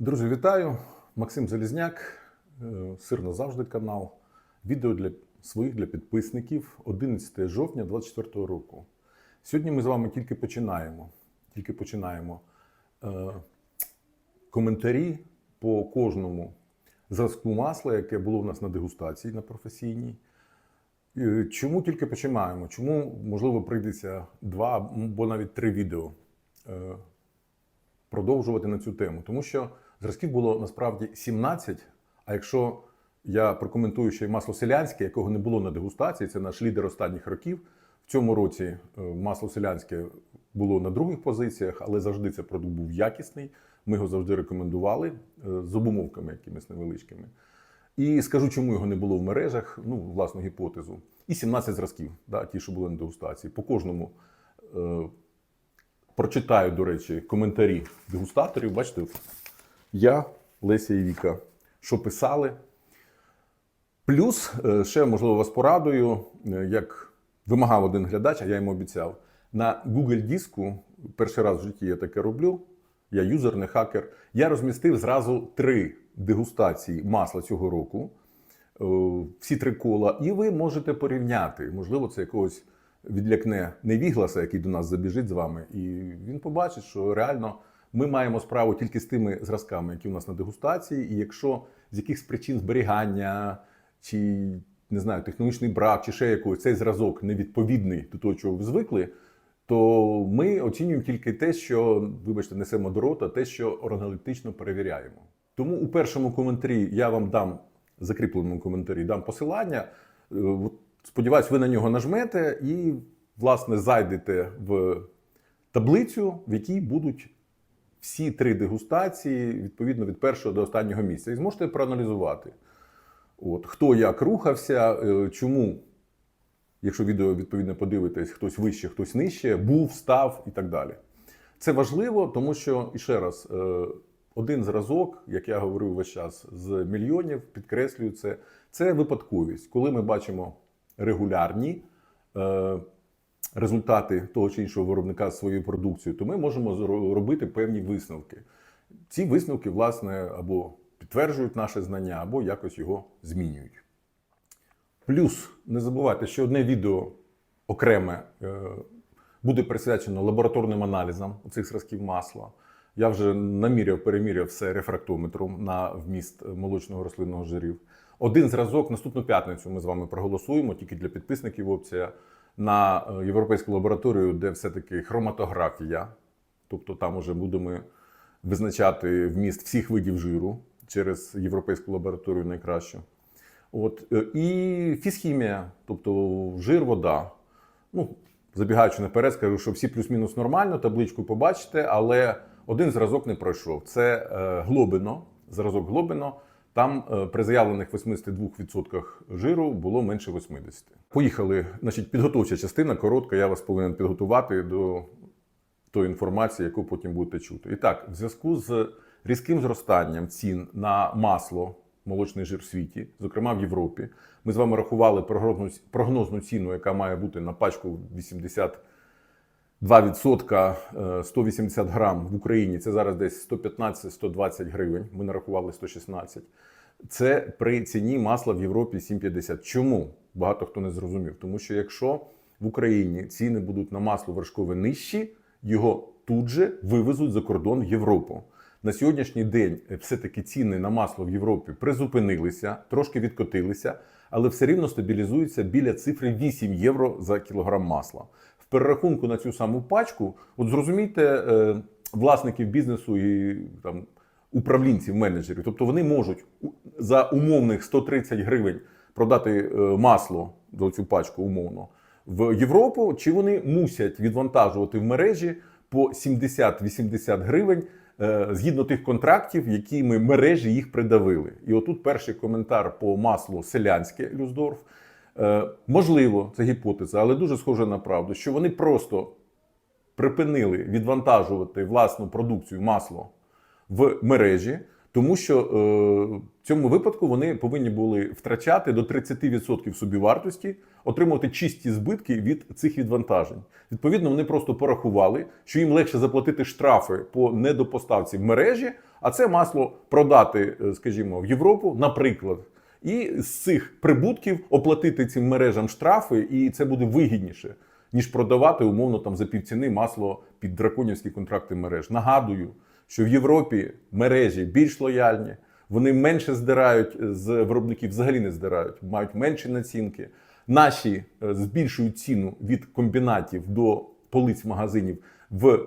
Друзі, вітаю! Максим Залізняк, е, сирно завжди канал. Відео для своїх для підписників 11 жовтня 2024 року. Сьогодні ми з вами тільки починаємо. Тільки починаємо е, коментарі по кожному зразку масла, яке було у нас на дегустації на професійній. Е, Чому тільки починаємо? Чому, можливо, прийдеться два або навіть три відео е, продовжувати на цю тему? Тому що зразків було насправді 17, а якщо я прокоментую ще й масло селянське, якого не було на дегустації, це наш лідер останніх років. В цьому році е, масло селянське було на других позиціях, але завжди цей продукт був якісний. Ми його завжди рекомендували е, з обумовками якимись невеличкими. І скажу, чому його не було в мережах, ну, власну гіпотезу. І 17 зразків, да, ті, що були на дегустації. По кожному е, прочитаю, до речі, коментарі дегустаторів. Бачите, я, Леся і Віка, що писали. Плюс, е, ще, можливо, вас порадую, е, як вимагав один глядач, а я йому обіцяв. На Google диску, перший раз в житті я таке роблю, я юзер, не хакер. Я розмістив зразу три дегустації масла цього року, е, всі три кола, і ви можете порівняти. Можливо, це якогось відлякне невігласа, який до нас забіжить з вами, і він побачить, що реально ми маємо справу тільки з тими зразками, які у нас на дегустації. І якщо з якихось причин зберігання чи не знаю, технологічний брак, чи ще якогось цей зразок невідповідний до того, чого ви звикли, то ми оцінюємо тільки те, що, вибачте, несемо до рота, те, що органолептично перевіряємо. Тому у першому коментарі я вам дам закріпленому коментарі дам посилання. Е, Сподіваюсь, ви на нього нажмете і, власне, зайдете в таблицю, в якій будуть всі три дегустації відповідно від першого до останнього місця. І зможете проаналізувати, от, хто як рухався, е, чому, якщо відео відповідно подивитесь, хтось вище, хтось нижче, був, став і так далі. Це важливо, тому що, і ще раз, е, один зразок, як я говорив весь час, з мільйонів, підкреслюю це, це випадковість. Коли ми бачимо регулярні е, результати того чи іншого виробника з своєю продукцією, то ми можемо робити певні висновки. Ці висновки, власне, або підтверджують наше знання, або якось його змінюють. Плюс не забувайте, що одне відео окреме е, буде присвячено лабораторним аналізам цих зразків масла. Я вже наміряв, переміряв все рефрактометром на вміст молочного рослинного жирів. Один зразок наступну п'ятницю ми з вами проголосуємо, тільки для підписників опція на е, європейську лабораторію, де все-таки хроматографія. Тобто там уже будемо визначати вміст всіх видів жиру через європейську лабораторію найкращу. От, е, і фізхімія, тобто жир, вода. Ну, забігаючи наперед, скажу, що всі плюс-мінус нормально, табличку побачите, але один зразок не пройшов. Це е, глобино, зразок глобино. Там е, при заявлених 82% жиру було менше 80. Поїхали, значить, підготовча частина коротка. Я вас повинен підготувати до тої інформації, яку потім будете чути. І так, в зв'язку з різким зростанням цін на масло, молочний жир в світі, зокрема в Європі, ми з вами рахували прогнозну ціну, яка має бути на пачку 80 2% 180 е, грам в Україні це зараз десь 115-120 гривень. Ми нарахували 116. Це при ціні масла в Європі 7,50. Чому? Багато хто не зрозумів. Тому що якщо в Україні ціни будуть на масло вершкове нижчі, його тут же вивезуть за кордон в Європу. На сьогоднішній день е, все-таки ціни на масло в Європі призупинилися, трошки відкотилися, але все рівно стабілізуються біля цифри 8 євро за кілограм масла. Перерахунку на цю саму пачку, от зрозумійте е, власників бізнесу і там управлінців, менеджерів. Тобто вони можуть за умовних 130 гривень продати е, масло за цю пачку умовно в Європу, чи вони мусять відвантажувати в мережі по 70-80 гривень е, згідно тих контрактів, якими мережі їх придавили. І отут перший коментар по маслу селянське Люсдорф. Е, Можливо, це гіпотеза, але дуже схоже на правду, що вони просто припинили відвантажувати власну продукцію масло в мережі, тому що е, в цьому випадку вони повинні були втрачати до 30% собівартості отримувати чисті збитки від цих відвантажень. Відповідно, вони просто порахували, що їм легше заплатити штрафи по недопоставці в мережі, а це масло продати, е, скажімо, в Європу, наприклад. І з цих прибутків оплатити цим мережам штрафи, і це буде вигідніше, ніж продавати умовно там за півціни масло під драконівські контракти мереж. Нагадую, що в Європі мережі більш лояльні, вони менше здирають з виробників, взагалі не здирають, мають менші націнки. Наші е, збільшують ціну від комбінатів до полиць магазинів в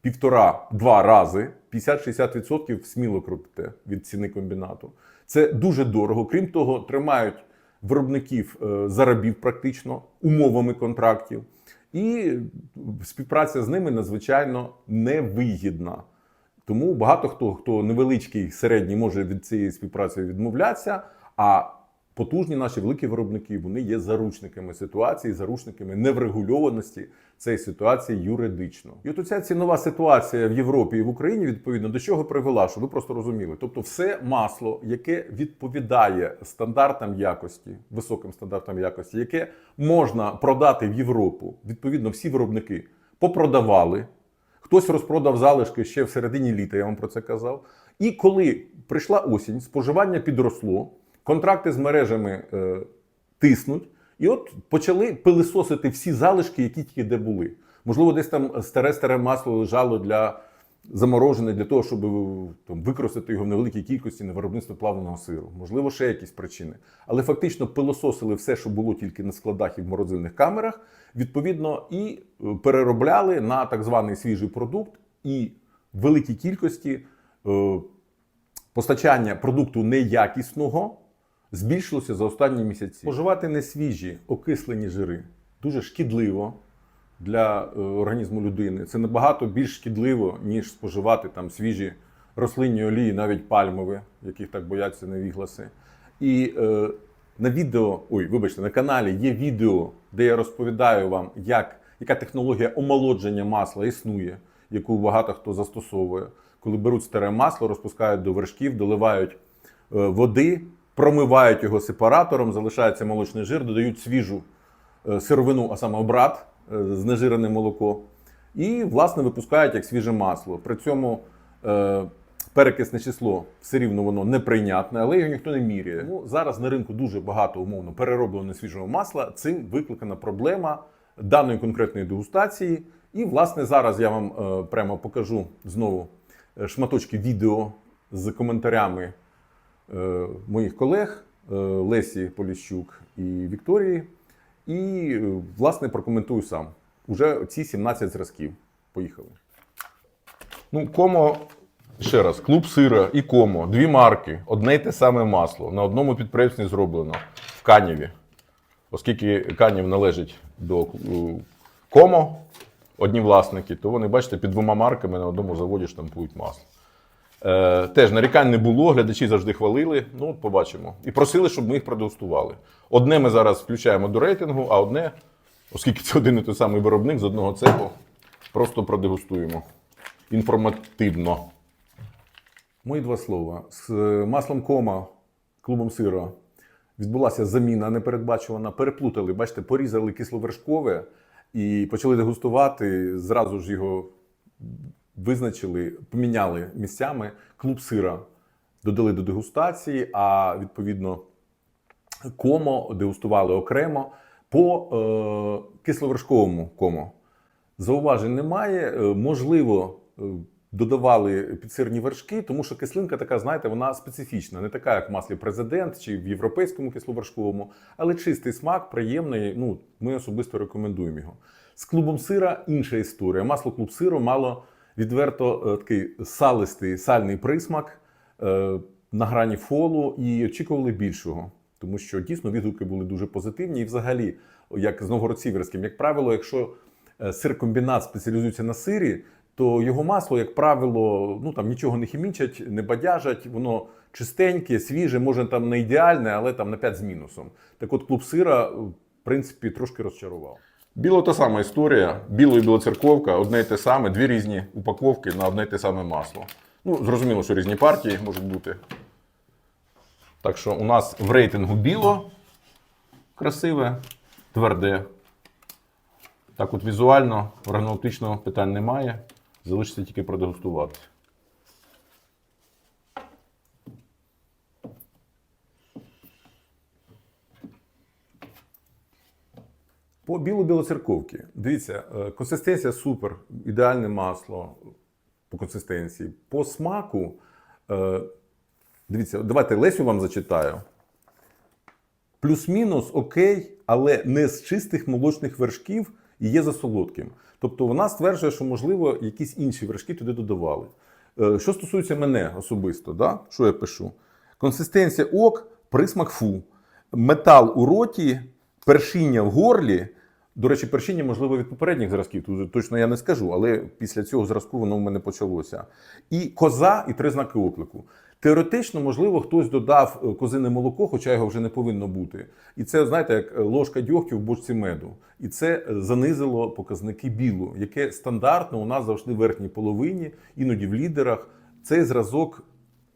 півтора-два рази, 50-60% сміло крутите від ціни комбінату. Це дуже дорого. Крім того, тримають виробників е, зарабів практично умовами контрактів, і співпраця з ними надзвичайно невигідна. Тому багато хто, хто невеличкий, середній, може від цієї співпраці відмовлятися. А потужні наші великі виробники вони є заручниками ситуації, заручниками неврегульованості цієї ситуації юридично. І от оця цінова ситуація в Європі і в Україні відповідно до чого привела, щоб ви просто розуміли. Тобто, все масло, яке відповідає стандартам якості, високим стандартам якості, яке можна продати в Європу, відповідно, всі виробники попродавали. Хтось розпродав залишки ще в середині літа, я вам про це казав. І коли прийшла осінь, споживання підросло, контракти з мережами е, тиснуть, і от почали пилисосити всі залишки, які тільки де були. Можливо, десь там старе старе масло лежало для заморожене для того, щоб е, там, використати його в невеликій кількості на виробництво плавленого сиру. Можливо, ще якісь причини. Але фактично пилососили все, що було тільки на складах і в морозильних камерах, відповідно, і е, переробляли на так званий свіжий продукт і в великій кількості е, постачання продукту неякісного збільшилося за останні місяці. Споживати несвіжі окислені жири дуже шкідливо для е, організму людини. Це набагато більш шкідливо, ніж споживати там свіжі рослинні олії, навіть пальмові, яких так бояться невігласи. І е, на відео, ой, вибачте, на каналі є відео, де я розповідаю вам, як, яка технологія омолодження масла існує, яку багато хто застосовує. Коли беруть старе масло, розпускають до вершків, доливають е, води, промивають його сепаратором, залишається молочний жир, додають свіжу е, сировину, а саме обрат, е, знежирене молоко, і, власне, випускають як свіже масло. При цьому е, перекисне число все рівно воно неприйнятне, але його ніхто не міряє. Тому зараз на ринку дуже багато умовно переробленого свіжого масла. Цим викликана проблема даної конкретної дегустації. І, власне, зараз я вам прямо покажу знову шматочки відео з коментарями моїх колег е, Лесі Поліщук і Вікторії. І, е, власне, прокоментую сам. Уже ці 17 зразків. Поїхали. Ну, комо, ще раз, клуб сира і комо, дві марки, одне й те саме масло. На одному підприємстві зроблено в Канєві. Оскільки Канів належить до е, комо, одні власники, то вони, бачите, під двома марками на одному заводі штампують масло. Е, теж нарікань не було, глядачі завжди хвалили. Ну, от побачимо. І просили, щоб ми їх продегустували. Одне ми зараз включаємо до рейтингу, а одне, оскільки це один і той самий виробник з одного цеху, просто продегустуємо. Інформативно. Мої два слова. З е, маслом кома, клубом сира, відбулася заміна непередбачувана. Переплутали, бачите, порізали кисловершкове і почали дегустувати. Зразу ж його визначили, поміняли місцями. Клуб сира додали до дегустації, а відповідно комо дегустували окремо по е, кисловершковому комо. Зауважень немає. Е, Можливо, е, додавали підсирні вершки, тому що кислинка така, знаєте, вона специфічна, не така, як в маслі президент чи в європейському кисловершковому, але чистий смак, приємний. Ну, ми особисто рекомендуємо його. З клубом сира інша історія. Масло клуб сиру мало відверто е, такий салистий сальний присмак е, на грані фолу і очікували більшого. Тому що дійсно відгуки були дуже позитивні. І взагалі, як з Новгород-Сіверським, як правило, якщо е, сир-комбінат спеціалізується на сирі, то його масло, як правило, ну там нічого не хімічать, не бадяжать, воно чистеньке, свіже, може там не ідеальне, але там на 5 з мінусом. Так от клуб сира, в принципі, трошки розчарував. Біло та сама історія. Біло і білоцерковка, одне й те саме, дві різні упаковки на одне й те саме масло. Ну, зрозуміло, що різні партії можуть бути. Так що у нас в рейтингу біло красиве, тверде. Так от візуально, органолептично питань немає. Залишиться тільки продегустувати. По біло-білоцерковці. Дивіться, е, консистенція супер, ідеальне масло по консистенції. По смаку. е, Дивіться, давайте Лесю вам зачитаю. Плюс-мінус окей, але не з чистих молочних вершків і є за солодким. Тобто вона стверджує, що, можливо, якісь інші вершки туди додавали. Е, Що стосується мене особисто, да? що я пишу? Консистенція ок, присмак фу, метал у роті, першіння в горлі. До речі, першіння, можливо, від попередніх зразків, тут точно я не скажу, але після цього зразку воно в мене почалося. І коза, і три знаки оклику. Теоретично, можливо, хтось додав е, козине молоко, хоча його вже не повинно бути. І це, знаєте, як е, ложка дьогтю в бочці меду. І це е, занизило показники білу, яке стандартно у нас завжди в верхній половині, іноді в лідерах. Цей зразок,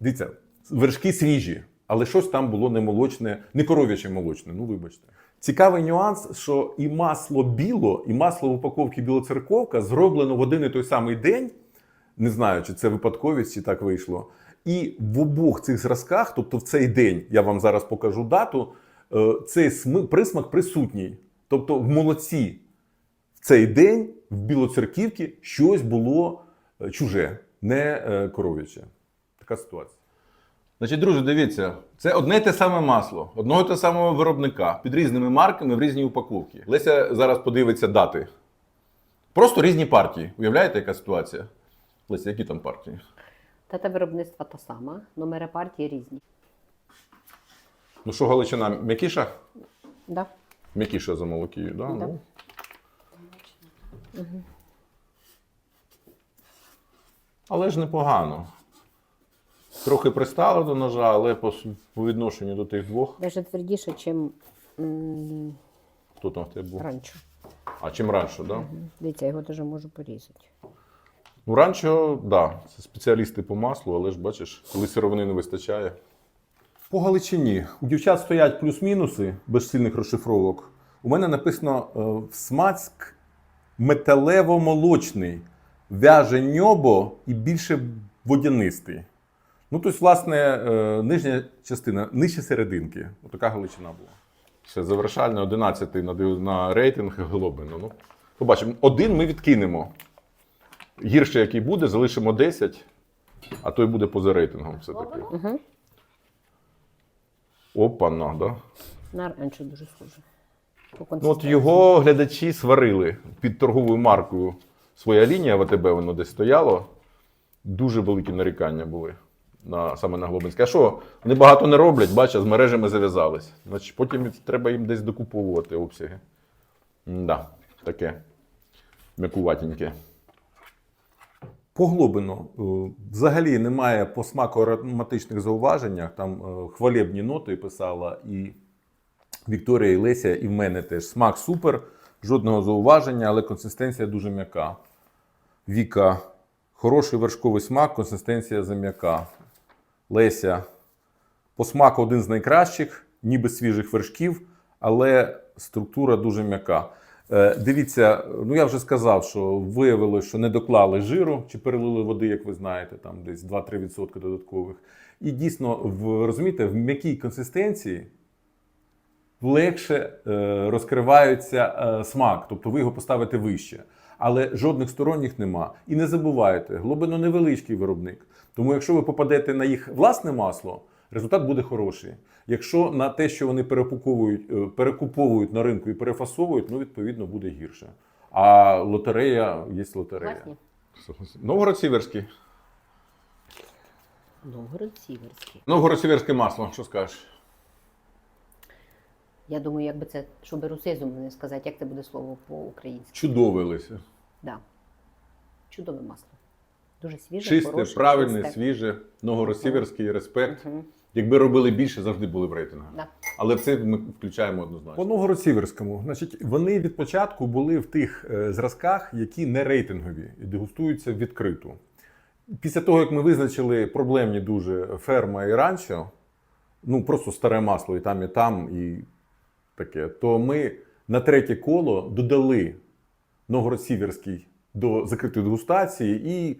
дивіться, вершки свіжі, але щось там було не молочне, не коров'яче молочне. Ну, вибачте. Цікавий нюанс, що і масло біло, і масло в упаковці білоцерковка зроблено в один і той самий день. Не знаю, чи це випадковість, чи так вийшло. І в обох цих зразках, тобто в цей день, я вам зараз покажу дату, е, цей присмак присутній. Тобто в молоці в цей день в білоцерківці щось було е, чуже, не е, коров'яче. Така ситуація. Значить, друзі, дивіться, це одне й те саме масло, одного й те самого виробника під різними марками в різній упаковці. Леся зараз подивиться дати. Просто різні партії. Уявляєте, яка ситуація? Леся, які там партії? Дата виробництва та сама, номери партії різні. Ну що, Галичина, м'якіша? Да. М'якіша за молокію, да? Да. Ну. Але ж непогано. Трохи пристало до ножа, але по, с- по відношенню до тих двох. Даже твердіше, ніж Хто там в тебе був? ранчо. А чим раніше, так? Да? Дивіться, я його теж можу порізати. Ну, ранчо, да, це спеціалісти по маслу, але ж бачиш, коли сировини не вистачає. По Галичині у дівчат стоять плюс-мінуси без сильних розшифровок. У мене написано е, всмацьк металево-молочний, вяже ньобо і більше водянистий. Ну, тобто, власне, е, нижня частина, нижче серединки. Отака Галичина була. Все, завершальний 11 на, на рейтинг Глобину. Ну, побачимо. Один ми відкинемо. Гірше, який буде, залишимо 10, а той буде поза рейтингом все-таки. Угу. Опа-на, да? На ранчо дуже схоже. Ну, от його глядачі сварили під торговою маркою. Своя лінія в АТБ, воно десь стояло. Дуже великі нарікання були на, саме на Глобинське. А що, вони багато не роблять, бачиш, з мережами зав'язались. Значить, потім треба їм десь докуповувати обсяги. Да, таке м'якуватеньке. По Глобину е, взагалі немає по смаку ароматичних зауваженнях. Там е, хвалебні ноти писала і Вікторія, і Леся, і в мене теж. Смак супер, жодного зауваження, але консистенція дуже м'яка. Віка, хороший вершковий смак, консистенція зам'яка. Леся, по смаку один з найкращих, ніби свіжих вершків, але структура дуже м'яка. Е, Дивіться, ну я вже сказав, що виявилося, що не доклали жиру чи перелили води, як ви знаєте, там десь 2-3% додаткових. І дійсно, в, розумієте, в м'якій консистенції легше е, розкривається е, смак, тобто ви його поставите вище. Але жодних сторонніх нема. І не забувайте, глибино невеличкий виробник. Тому якщо ви попадете на їх власне масло, результат буде хороший. Якщо на те, що вони перекуповують, е, перекуповують на ринку і перефасовують, ну відповідно буде гірше. А лотерея є лотерея. Класні. Новгород Сіверський. Новгород Сіверський. Новгород Сіверське масло, що скажеш? Я думаю, якби це, щоб русизм не сказати, як це буде слово по-українськи. Чудове Леся. Да. Чудове масло. Дуже свіже, Чисте, хороше, правильне, чисте. свіже. Новгород-Сіверський, респект. Мгм. Якби робили більше, завжди були в рейтингах. Да. Але в це ми включаємо однозначно. Новгород-Сіверському, значить, вони від початку були в тих е, зразках, які не рейтингові і дегустуються відкрито. Після того, як ми визначили проблемні дуже ферма і ранчо, ну просто старе масло і там, і там, і таке, то ми на третє коло додали Новгород-Сіверський до закритої дегустації і,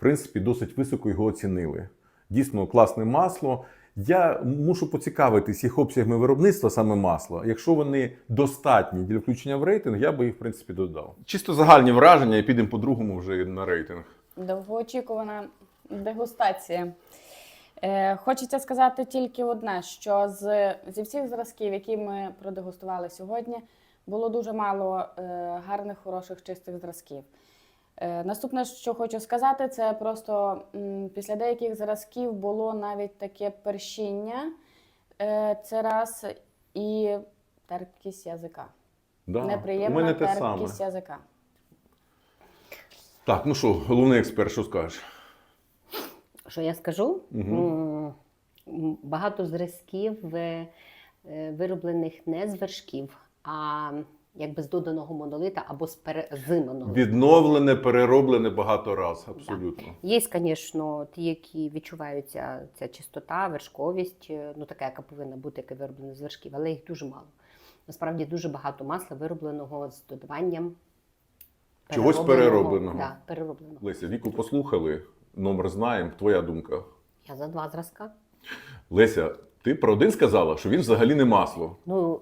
в принципі, досить високо його оцінили. Дійсно класне масло. Я мушу поцікавитись їх обсягами виробництва саме масла. Якщо вони достатні для включення в рейтинг, я би їх, в принципі, додав. Чисто загальні враження, і підемо по-другому вже на рейтинг. Довгоочікувана дегустація. Е, хочеться сказати тільки одне: що з, зі всіх зразків, які ми продегустували сьогодні, було дуже мало е, гарних, хороших, чистих зразків. Е, наступне, що хочу сказати, це просто після деяких зразків було навіть таке першіння. Е, це раз і терпкість язика. Да. Неприємна мене те саме. терпкість язика. Так, ну що, головний експерт, що скажеш? Що я скажу? М, Багато зразків е, вироблених не з вершків, а якби з доданого монолита або з, пере... з монолита. Відновлене, перероблене багато раз, абсолютно. Є, звісно, ті, які відчуваються ця чистота, вершковість, е, ну така, яка повинна бути, яка вироблена з вершків, але їх дуже мало. Насправді дуже багато масла виробленого з додаванням Чогось переробленого. Да, переробленого. Леся, віку послухали, номер знаємо. Твоя думка. Я за два зразка. Леся, ти про один сказала, що він взагалі не масло. Ну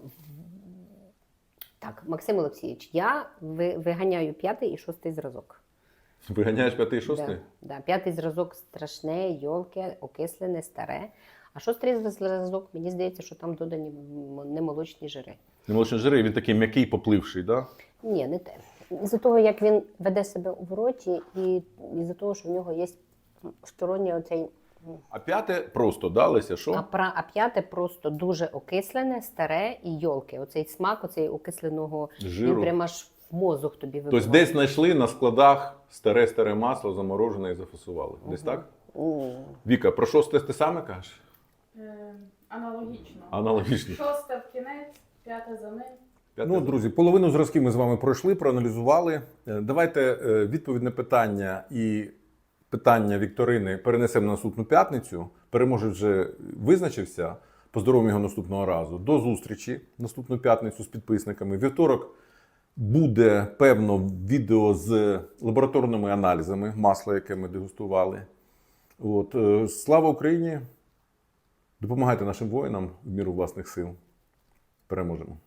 так, Максим Олексійович, я ви- виганяю п'ятий і шостий зразок. Виганяєш п'ятий і шостий? Да, да. П'ятий зразок страшне, йолке, окислене, старе. А шостий зразок, мені здається, що там додані немолочні жири. Не молочні жири, він такий м'який, попливший, да? Ні, не те. Із-за того, як він веде себе у роті, і із-за того, що в нього є сторонній оцей. А п'яте просто, да, Леся, що? А, пра, а п'яте просто дуже окислене, старе і йолке. Оцей смак, оцей окисленого, Жиру. він прямо аж в мозок тобі вибиває. Тобто десь знайшли на складах старе-старе масло, заморожене і зафасували. Десь так? М. Віка, про шосте ти саме кажеш? Е, аналогічно. Аналогічно. Шосте в кінець, п'яте за ним. Ну, друзі, половину зразків ми з вами пройшли, проаналізували. Е, Давайте е, відповідь на питання і питання Вікторини перенесемо на наступну п'ятницю. Переможець вже визначився. Поздоровимо його наступного разу. До зустрічі наступну п'ятницю з підписниками. Вівторок буде певно відео з лабораторними аналізами масла, яке ми дегустували. От, е, слава Україні! Допомагайте нашим воїнам в міру власних сил. Переможемо!